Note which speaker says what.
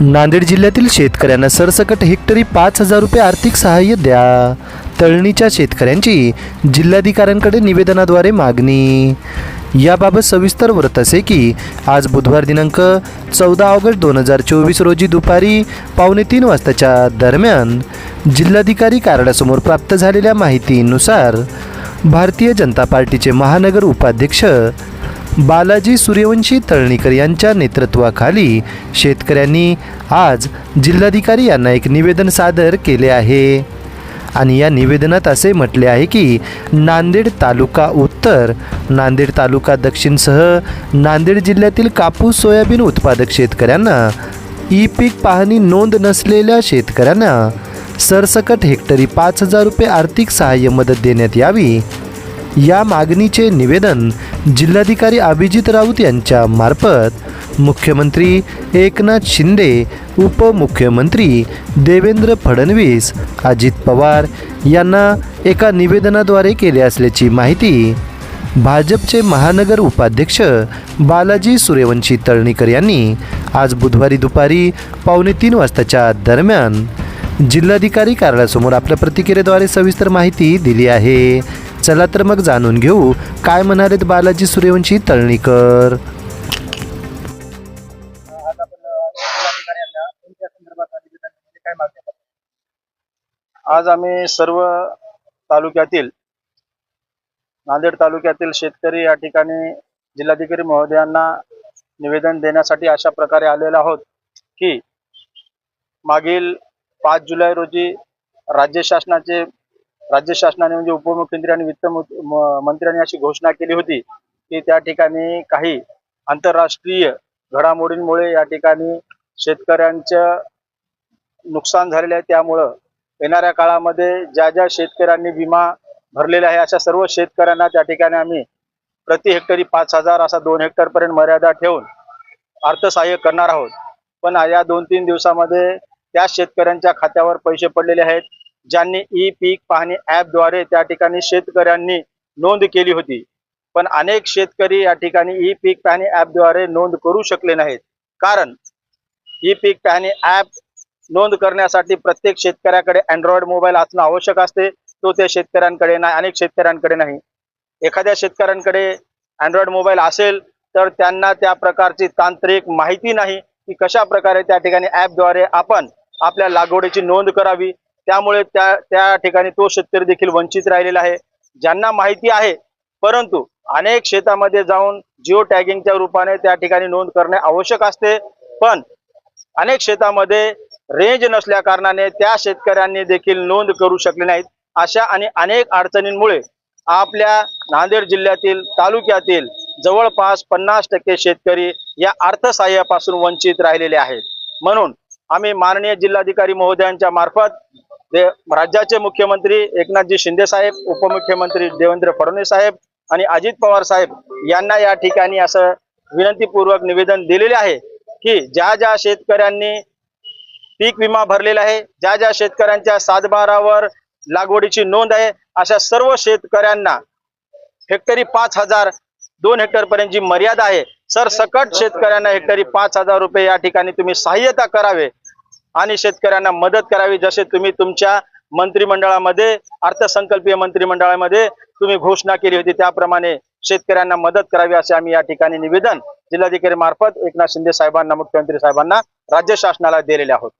Speaker 1: नांदेड जिल्ह्यातील शेतकऱ्यांना सरसकट हेक्टरी पाच हजार रुपये आर्थिक सहाय्य द्या. तळणीच्या शेतकऱ्यांची जिल्हाधिकाऱ्यांकडे निवेदनाद्वारे मागणी. याबाबत सविस्तर व्रत असे की आज बुधवार दिनांक चौदा ऑगस्ट दोन हजार चोवीस रोजी दुपारी पावणे तीन वाजताच्या दरम्यान जिल्हाधिकारी कार्यालयासमोर प्राप्त झालेल्या माहितीनुसार भारतीय जनता पार्टीचे महानगर उपाध्यक्ष बालाजी सूर्यवंशी तळणीकर यांच्या नेतृत्वाखाली शेतकऱ्यांनी आज जिल्हाधिकारी यांना एक निवेदन सादर केले आहे. आणि या निवेदनात असे म्हटले आहे की नांदेड तालुका उत्तर नांदेड तालुका दक्षिणसह नांदेड जिल्ह्यातील कापूस सोयाबीन उत्पादक शेतकऱ्यांना ई पीक पाहणी नोंद नसलेल्या शेतकऱ्यांना सरसकट हेक्टरी पाच हजार रुपये आर्थिक सहाय्य मदत देण्यात यावी. या मागणीचे निवेदन जिल्हाधिकारी अभिजित राऊत यांच्या मार्फत मुख्यमंत्री एकनाथ शिंदे उपमुख्यमंत्री देवेंद्र फडणवीस अजित पवार यांना एका निवेदनाद्वारे केले असल्याची माहिती भाजपचे महानगर उपाध्यक्ष बालाजी सूर्यवंशी तळणीकर यांनी आज बुधवारी दुपारी पावणे तीन वाजताच्या दरम्यान जिल्हाधिकारी कार्यालयासमोर आपल्या प्रतिक्रियेद्वारे सविस्तर माहिती दिली आहे. चला तर मग जाणून घेऊ. काय म्हणालेत बालाजी सूर्यवंशी तळणीकर?
Speaker 2: आज आज आम्ही सर्व तालुक्यातील नांदेड तालुक्यातील शेतकरी या ठिकाणी जिल्हाधिकारी महोदयांना निवेदन देण्यासाठी अशा प्रकारे आलेलो आहोत की मागील पाच जुलै रोजी राज्य शासनाचे राज्य शासनाने म्हणजे उपमुख्यमंत्री आणि वित्त मंत्र्यांनी अशी घोषणा केली होती की त्या ठिकाणी काही आंतरराष्ट्रीय घडामोडींमुळे या ठिकाणी शेतकऱ्यांचं नुकसान झालेलं आहे. त्यामुळं येणाऱ्या काळामध्ये ज्या ज्या शेतकऱ्यांनी विमा भरलेला आहे अशा सर्व शेतकऱ्यांना त्या ठिकाणी आम्ही प्रति हेक्टरी पाच हजार असा दोन हेक्टर पर्यंत मर्यादा ठेवून अर्थसहाय्य करणार आहोत. पण या दोन तीन दिवसामध्ये त्या शेतकऱ्यांच्या खात्यावर पैसे पडलेले आहेत. ज्यांनी ई पीक पाहणी ॲपद्वारे त्या ठिकाणी शेतकऱ्यांनी नोंद केली होती. पण अनेक शेतकरी या ठिकाणी ई पीक पाहणी ॲपद्वारे नोंद करू शकले नाहीत. कारण ई पीक पाहणी ॲप नोंद करण्यासाठी प्रत्येक शेतकऱ्याकडे अँड्रॉइड मोबाईल असणं आवश्यक असते. तो त्या शेतकऱ्यांकडे नाही अनेक शेतकऱ्यांकडे नाही. एखाद्या शेतकऱ्यांकडे अँड्रॉइड मोबाईल असेल तर त्यांना त्या प्रकारची तांत्रिक माहिती नाही की कशा प्रकारे त्या ठिकाणी ॲपद्वारे आपण आपल्या लागवडीची नोंद करावी. त्यामुळे त्या त्या ठिकाणी तो शेतकरी देखील वंचित राहिलेला आहे. ज्यांना माहिती आहे परंतु अनेक शेतामध्ये जाऊन जिओ टॅगिंगच्या रूपाने त्या ठिकाणी नोंद करणे आवश्यक असते. पण अनेक शेतामध्ये रेंज नसल्या कारणाने त्या शेतकऱ्यांनी देखील नोंद करू शकले नाहीत. अशा आणि अनेक अडचणींमुळे आपल्या नांदेड जिल्ह्यातील तालुक्यातील जवळपास पन्नास टक्के शेतकरी या अर्थसहाय्यापासून वंचित राहिलेले आहेत. म्हणून आम्ही माननीय जिल्हाधिकारी महोदयांच्या मार्फत दे- राज्याचे मुख्यमंत्री एकनाथजी शिंदे साहेब उपमुख्यमंत्री देवेंद्र फडणवीस साहेब आणि अजित पवार साहेब यांना या ठिकाणी असं विनंतीपूर्वक निवेदन दिलेले आहे की ज्या ज्या शेतकऱ्यांनी पीक विमा भरलेला आहे ज्या ज्या शेतकऱ्यांच्या सातबारावर लागवडीची नोंद आहे अशा सर्व शेतकऱ्यांना हेक्टरी पाच हजार दोन हेक्टर पर्यंत जी मर्यादा आहे सर सकट शेतकऱ्यांना हेक्टरी पाच हजार रुपये या ठिकाणी तुम्ही सहाय्यता करावे. आणि शेतकऱ्यांना मदत करावी जसे तुम्ही तुमच्या मंत्रिमंडळामध्ये अर्थसंकल्पीय मंत्रिमंडळामध्ये तुम्ही घोषणा केली होती. त्याप्रमाणे शेतकऱ्यांना मदत करावी असे आम्ही या ठिकाणी निवेदन जिल्हाधिकारी मार्फत एकनाथ शिंदे साहेबांना मुख्यमंत्री साहेबांना राज्य शासनाला दिलेले आहोत.